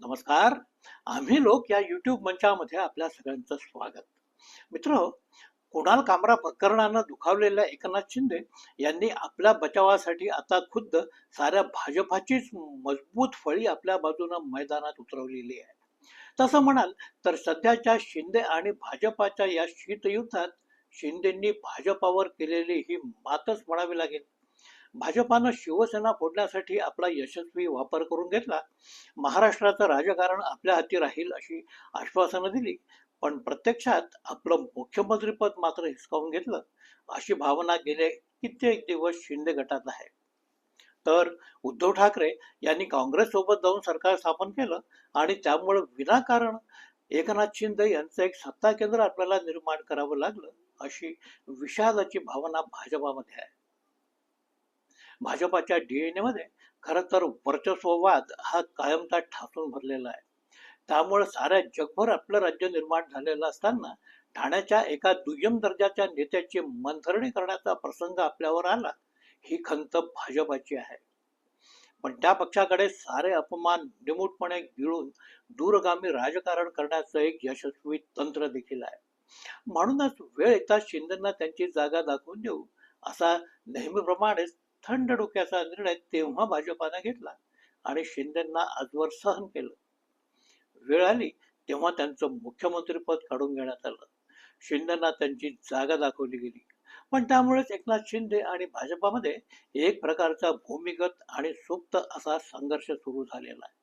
नमस्कार. आम्ही लोक या युट्यूब मंचामध्ये आपल्या सगळ्यांचं स्वागत. मित्र कुणाल कामरा प्रकरणानं दुखावलेल्या एकनाथ शिंदे यांनी आपल्या बचावासाठी आता खुद्द साऱ्या भाजपाचीच मजबूत फळी आपल्या बाजूनं मैदानात उतरवलेली आहे. तसं म्हणाल तर सध्याच्या शिंदे आणि भाजपाच्या या शीतयुद्धात शिंदेंनी भाजपावर केलेली ही मातच म्हणावी लागेल. भाजपानं शिवसेना फोडण्यासाठी आपला यशस्वी वापर करून घेतला. महाराष्ट्राचं राजकारण आपल्या हाती राहील अशी आश्वासनं दिली. पण प्रत्यक्षात आपलं मुख्यमंत्रीपद मात्र हिसकावून घेतलं. अशी भावना गेले कित्येक दिवस शिंदे गटात आहे. तर उद्धव ठाकरे यांनी काँग्रेस सोबत जाऊन सरकार स्थापन केलं आणि त्यामुळे विनाकारण एकनाथ शिंदे यांचं एक सत्ता केंद्र आपल्याला निर्माण करावं लागलं अशी विषादाची भावना भाजपामध्ये आहे. भाजपाच्या डीएनए मध्ये खरं तर वर्चस्ववाद हा कायमचा ठासून भरलेला आहे. त्यामुळे साऱ्या जगभर आपलं राज्य निर्माण झालेलं असताना ठाण्याच्या एका दुय्यम दर्जाच्या नेत्याची मनधरणी करण्याचा प्रसंग आपल्यावर आला ही खंत भाजपाची आहे. पण त्या पक्षाकडे सारे अपमान निमूटपणे गिळून दूरगामी राजकारण करण्याचं एक यशस्वी तंत्र देखील आहे. म्हणूनच वेळ येता शिंदेना त्यांची जागा दाखवून देऊ असा नेहमीप्रमाणेच थंड डोक्याचा निर्णय तेव्हा भाजपाने घेतला आणि शिंदेना आजवर सहन केलं. वेळ आली तेव्हा त्यांचं मुख्यमंत्रीपद काढून घेण्यात आलं. शिंदेना त्यांची जागा दाखवली गेली. पण त्यामुळेच एकनाथ शिंदे आणि भाजपामध्ये एक प्रकारचा भूमिगत आणि सुप्त असा संघर्ष सुरू झालेला आहे.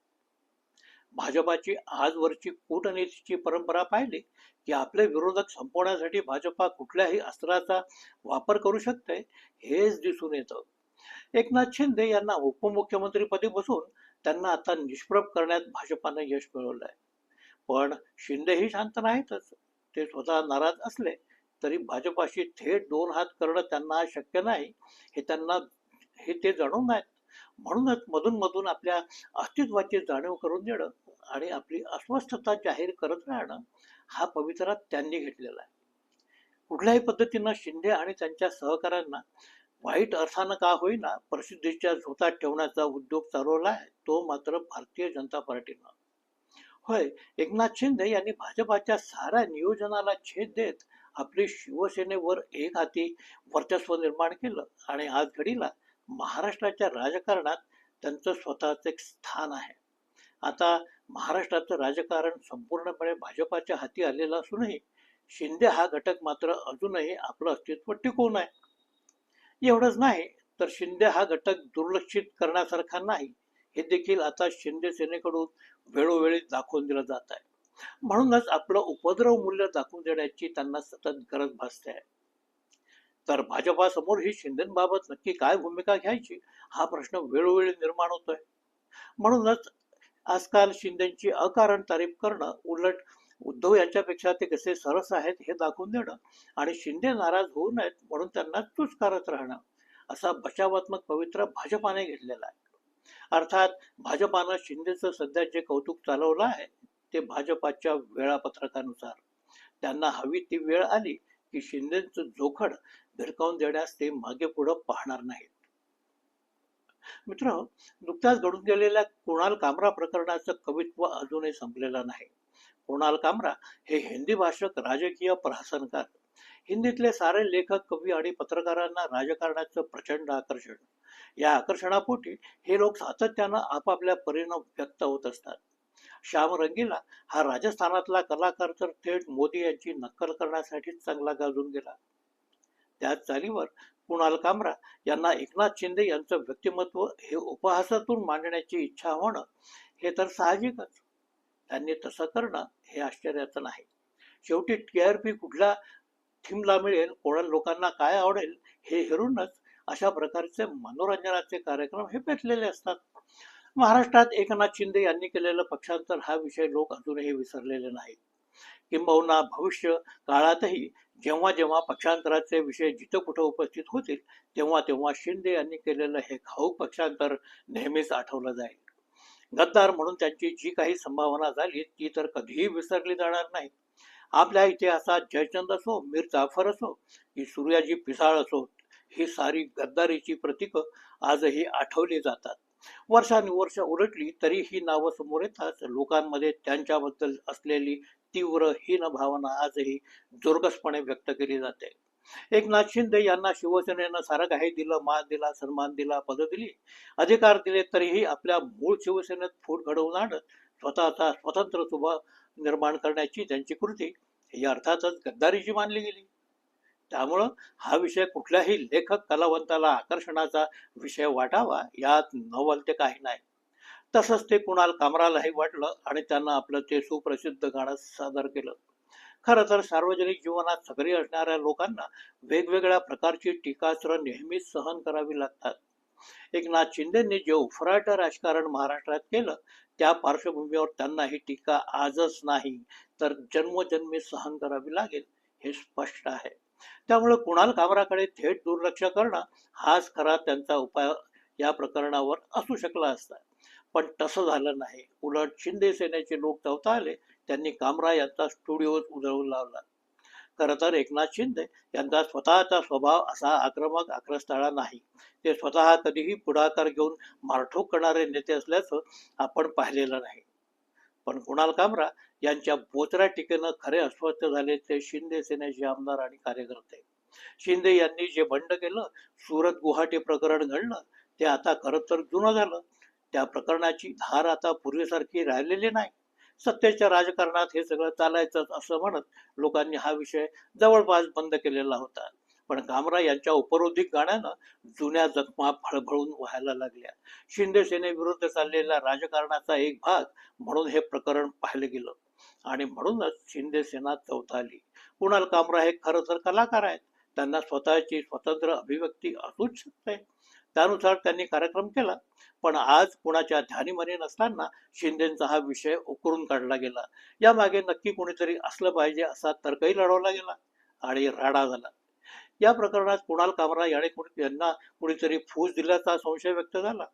भाजपाची आजवरची कूटनीतीची परंपरा पाहिली की आपले विरोधक संपवण्यासाठी भाजपा कुठल्याही अस्त्राचा वापर करू शकते हेच दिसून येतं. एकनाथ शिंदे यांना उपमुख्यमंत्रीपदी बसून त्यांना आता निष्प्रभ करण्यात भाजपानं यश मिळवलं आहे पण शिंदेही शांत नाहीतच. ते स्वतः नाराज असले तरी भाजपाशी थेट दोन हात करणं त्यांना शक्य नाही हे त्यांना हे ते जाणून नाहीत. म्हणूनच मधून मधून आपल्या अस्तित्वाची जाणीव करून देणं आणि आपली अस्वस्थता जाहीर करत राहणं हा पवित्रा त्यांनी घेतलेला आहे. कुठल्याही पद्धतीनं शिंदे आणि त्यांच्या सहकाऱ्यांना वाईट अर्थानं का होईना प्रसिद्धीच्या झोतात ठेवण्याचा उद्योग चालवला आहे तो मात्र भारतीय जनता पार्टीनं. होय एकनाथ शिंदे यांनी भाजपाच्या साऱ्या नियोजनाला छेद देत आपली शिवसेनेवर एक हाती वर्चस्व निर्माण केलं आणि आज घडीला महाराष्ट्राच्या राजकारणात त्यांचं स्वतःचं एक स्थान आहे. आता महाराष्ट्राचं राजकारण संपूर्णपणे भाजपाच्या हाती आलेलं असूनही शिंदे हा घटक मात्र अजूनही आपलं अस्तित्व टिकवून आहे. एवढंच नाही तर शिंदे हा घटक दुर्लक्षित करण्यासारखा नाही. हे देखील आता शिंदे सेनेकडून वेळोवेळी दाखवून दिलं जात आहे. म्हणूनच आपलं उपद्रव मूल्य दाखवून देण्याची त्यांना सतत गरज भासते आहे. तर भाजपासमोर ही शिंदेबाबत नक्की काय भूमिका घ्यायची हा प्रश्न वेळोवेळी निर्माण होतोय. म्हणूनच आजकाल शिंदेची अकारण तारीफ करणं उलट उद्धव यांच्यापेक्षा ते कसे सरस आहेत हे दाखवून देणं आणि शिंदे नाराज होऊ नयेत म्हणून त्यांना तुचकारत राहणं असा बचावात्मक पवित्र भाजपाने घेतलेला आहे. अर्थात भाजपानं शिंदेचं सध्या जे कौतुक चालवलं आहे ते भाजपाच्या वेळापत्रकानुसार. त्यांना हवी ती वेळ आली की शिंदेचं जोखड भिरकावून देण्यास ते मागे पुढं पाहणार नाहीत. मित्र नुकत्याच घडून गेलेल्या कुणाल कामरा प्रकरणाचं कवित्व अजूनही संपलेलं नाही. कुणाल कामरा हे हिंदी भाषक राजकीय प्रहसनकार. हिंदीतले सारे लेखक कवी आणि पत्रकारांना राजकारणाचं प्रचंड आकर्षण. या आकर्षणापोटी हे लोक सातत्यानं आपापल्या परिणाम व्यक्त होत असतात. श्याम रंगीला हा राजस्थानातला कलाकार तर थेट मोदी यांची नक्कल करण्यासाठी चांगला गाजून गेला. त्याच चालीवर कुणाल कामरा यांना एकनाथ शिंदे यांचं व्यक्तिमत्व हे उपहासातून मांडण्याची इच्छा होणं हे तर साहजिकच. त्यांनी तसं करणं हे आश्चर्याचं नाही. शेवटी के आर पी कुठल्या थीमला मिळेल कोणा लोकांना काय आवडेल हे हेरूनच अशा प्रकारचे मनोरंजनाचे कार्यक्रम हे पेटलेले असतात. महाराष्ट्रात एकनाथ शिंदे यांनी केलेलं पक्षांतर हा विषय लोक अजूनही विसरलेले नाहीत. किंबहुना भविष्य काळातही जेव्हा जेव्हा पक्षांतराचे विषय जिथं कुठं उपस्थित होतील तेव्हा तेव्हा शिंदे यांनी केलेलं हे घाऊक पक्षांतर नेहमीच आठवलं जाईल. गद्दार म्हणून त्यांची जी काही संभावना झाली ती तर कधीही विसरली जाणार नाही. आपल्या इतिहासात जयचंद असो मीर जाफर असो की सूर्याजी पिसाळ असो ही सारी गद्दारीची प्रतीक आजही आठवली जातात. वर्षानुवर्ष उलटली तरी ही नावं समोर येतात लोकांमध्ये त्यांच्याबद्दल असलेली तीव्र हीन भावना आजही जोरगसपणे व्यक्त केली जाते. एकनाथ शिंदे यांना शिवसेनेनं सारं काही दिलं मान दिला सन्मान दिला पद दिली अधिकार दिले तरीही आपल्या मूळ शिवसेनेत फूट घडवून आणत स्वतःचा स्वतंत्र सुभा निर्माण करण्याची त्यांची कृती ही अर्थातच गद्दारीची मानली गेली. त्यामुळं हा विषय कुठल्याही लेखक कलावंताला आकर्षणाचा विषय वाटावा यात नवल ते काही नाही. तसंच ते कुणाल कामरालाही वाटलं आणि त्यांना आपलं ते सुप्रसिद्ध गाणं सादर केलं. खरं तर सार्वजनिक जीवनात सक्रिय असणाऱ्या लोकांना वेगवेगळ्या प्रकारची टीकास्त्र नेहमीच सहन करावी लागतात. एकनाथ शिंदेंनी जे उफराट राजकारण महाराष्ट्रात केलं त्या पार्श्वभूमीवर त्यांना ही टीका आजच नाही तर जन्मोजन्मी सहन करावी लागेल हे स्पष्ट आहे. त्यामुळे कुणाल कामराकडे थेट दुर्लक्ष करणं हाच खरा त्यांचा उपाय या प्रकरणावर असू शकला असता. पण तसं झालं नाही. उलट शिंदे सेनेचे लोक चौथा आले. त्यांनी कामरा यांचा स्टुडिओ उजळून लावला. खरं तर एकनाथ शिंदे यांचा स्वतःचा स्वभाव असा आक्रमक आक्रस्ताळा नाही. ते स्वतः कधीही पुढाकार घेऊन मारठोक करणारे नेते असल्याचं आपण पाहिलेलं नाही. पण कुणाल कामरा यांच्या बोचऱ्या टीकेनं खरे अस्वस्थ झाले ते शिंदे सेनेचे आमदार आणि कार्यकर्ते. शिंदे यांनी जे बंड केलं सुरत गुवाहाटी प्रकरण घडलं ते आता खरं तर जुनं झालं. त्या प्रकरणाची धार आता पूर्वीसारखी राहिलेली नाही. सत्तेच्या राजकारणात हे सगळं चालायचं असं म्हणत लोकांनी हा विषय जवळपास बंद केलेला होता. पण कामरा यांच्या उपरोधिक गाण्यानं जुन्या जखमा फळफळून व्हायला लागल्या. शिंदे सेनेविरुद्ध चाललेला राजकारणाचा एक भाग म्हणून हे प्रकरण पाहिलं गेलं. आणि म्हणूनच शिंदे सेना चौथाली कुणाल कामरा हे खरं तर कलाकार आहेत. त्यांना स्वतःची स्वतंत्र अभिव्यक्ती असूच शकते. त्यानुसार त्यांनी कार्यक्रम केला. पण आज कुणाच्या ध्यानीमनी नसताना शिंदेचा हा विषय उकरून काढला गेला. यामागे नक्की कोणीतरी असलं पाहिजे असा तर्कही लढवला गेला आणि राडा झाला. या प्रकरणात कुणाल कामरा याने कुणी यांना कुणीतरी फूस दिल्याचा संशय व्यक्त झाला.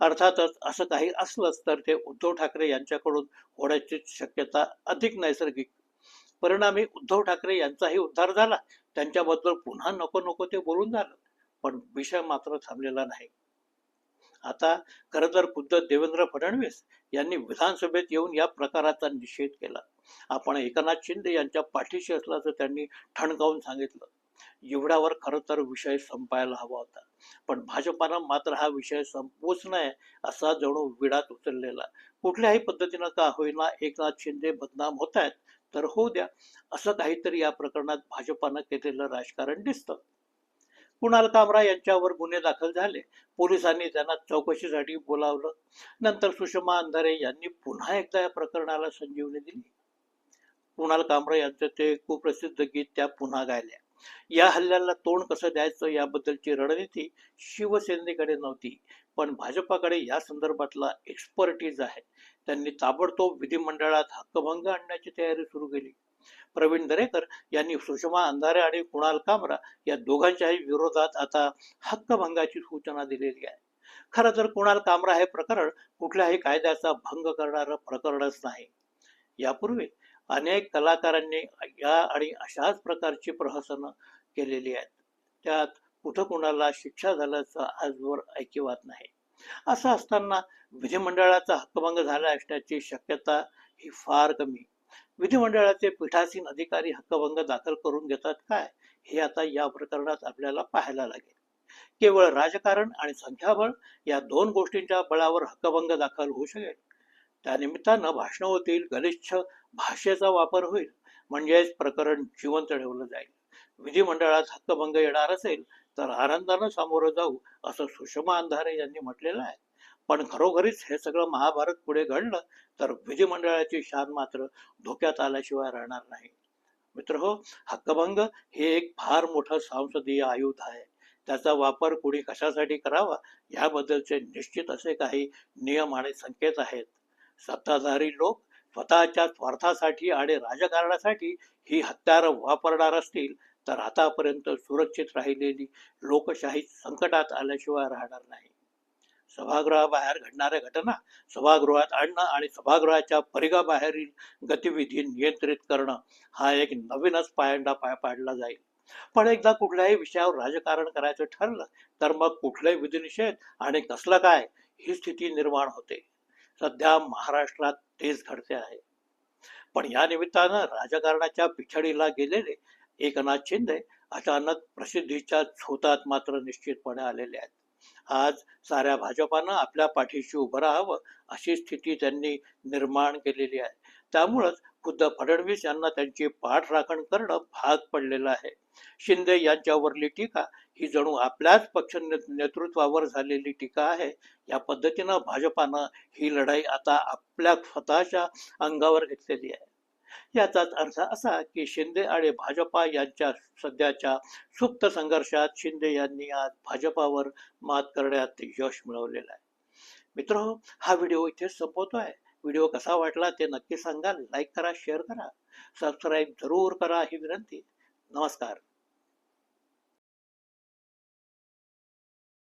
अर्थातच असं काही असलंच तर ते उद्धव ठाकरे यांच्याकडून होण्याची शक्यता अधिक नैसर्गिक. परिणामी उद्धव ठाकरे यांचाही उद्धार झाला. त्यांच्याबद्दल पुन्हा नको नको ते बोलून झालं. पण विषय मात्र थांबलेला नाही. आता खरं तर खुद्द देवेंद्र फडणवीस यांनी विधानसभेत येऊन या प्रकाराचा निषेध केला. आपण एकनाथ शिंदे यांच्या पाठीशी असल्याचं त्यांनी ठणकावून सांगितलं. एवढ्यावर खरं तर विषय संपायला हवा होता. पण भाजपानं मात्र हा विषय संपवूच नाही असा जणू विडात उचललेला. कुठल्याही पद्धतीनं का होईना एकनाथ शिंदे बदनाम होत आहेत तर होऊ द्या. असं काहीतरी या प्रकरणात भाजपानं केलेलं राजकारण दिसतं. कुणाल कामरा यांच्यावर गुन्हे दाखल झाले. पोलिसांनी त्यांना चौकशीसाठी बोलावलं. नंतर सुषमा अंधारे यांनी पुन्हा एकदा या प्रकरणाला संजीवनी दिली. कुणाल कामरा यांचं ते कुप्रसिद्ध गीत त्या पुन्हा गायल्या. या हल्ल्याला तोंड कसं द्यायचं याबद्दलची रणनीती शिवसेनेकडे नव्हती पण भाजपाकडे या संदर्भातला एक्सपर्टीज आहे. त्यांनी ताबडतोब विधिमंडळात हक्कभंग आणण्याची तयारी सुरू केली. प्रवीण दरेकर यांनी सुषमा अंधारे आणि कुणाल कामरा या दोघांच्याही विरोधात आता हक्कभंगाची सूचना दिलेली आहे. खरं तर कुणाल कामरा हे प्रकरण कुठल्याही कायद्याचा भंग करणारं प्रकरणच नाही. यापूर्वी अनेक कलाकारांनी या आणि अशाच प्रकारची प्रहसनं केलेली आहेत. त्यात कुठं कुणाला शिक्षा झाल्याचं आजवर ऐकिवात नाही. असं असताना विधिमंडळाचा हक्कभंग झाला असण्याची शक्यता ही फार कमी. विधिमंडळाचे पीठासीन अधिकारी हक्कभंग दाखल करून घेतात काय? हे आता या प्रकरणात आपल्याला पाहायला लागेल. केवळ राजकारण आणि संख्याबळ या दोन गोष्टींच्या बळावर हक्कभंग दाखल होऊ शकेल. त्यानिमित्तानं भाषणं होतील गलिच्छ भाषेचा वापर होईल म्हणजेच प्रकरण जिवंत ठेवलं जाईल. विधिमंडळात हक्कभंग येणार असेल तर आनंदानं सामोरं जाऊ असं सुषमा अंधारे यांनी म्हटलेलं आहे. पण खरोखरीच हे सगळं महाभारत पुढे घडलं तर विधिमंडळाची शान मात्र धोक्यात आल्याशिवाय राहणार नाही. मित्र हो हक्कभंग हे एक फार मोठं सांसदीय आयुध आहे. त्याचा वापर कुणी कशासाठी करावा याबद्दलचे निश्चित असे काही नियम आणि संकेत आहेत. सत्ताधारी लोक स्वतःच्या स्वार्थासाठी आणि राजकारणासाठी ही हत्यारं वापरणार असतील तर आतापर्यंत सुरक्षित राहिलेली लोकशाही संकटात आल्याशिवाय राहणार नाही. सभागृहाबाहेर घडणाऱ्या घटना सभागृहात आणणं आणि सभागृहाच्या परिघाबाहेरील गतिविधी नियंत्रित करणं हा एक नवीनच पायंडा पाय पाडला जाईल. पण एकदा कुठल्याही विषयावर राजकारण करायचं ठरलं तर मग कुठलाही विधिनिषेध आणि कसलं काय ही स्थिती निर्माण होते. सध्या महाराष्ट्रात तेच घडते आहे. पण या निमित्तानं राजकारणाच्या पिछडीला गेलेले एकनाथ शिंदे अचानक प्रसिद्धीच्या झोतात मात्र निश्चितपणे आलेले आहेत. आज साऱ्या भाजपानं आपल्या पाठीशी उभं राहावं अशी स्थिती त्यांनी निर्माण केलेली आहे. त्यामुळंच खुद्द फडणवीस यांना त्यांची पाठ राखण करणं भाग पडलेलं आहे. शिंदे यांच्यावरली टीका ही जणू आपल्याच पक्ष ने- नेतृत्वावर झालेली टीका आहे. या पद्धतीनं भाजपानं ही लढाई आता आपल्या स्वतःच्या अंगावर घेतलेली आहे. याचाच अर्थ असा की शिंदे आणि भाजपा यांच्या सध्याच्या सुप्त संघर्षात शिंदे यांनी आज भाजपावर मात करण्यात यश मिळवलेलं आहे. मित्र हा व्हिडिओ इथे संपवतोय. व्हिडिओ कसा वाटला ते नक्की सांगा लाईक करा शेअर करा. सबस्क्राईब जरूर करा ही विनंती. नमस्कार.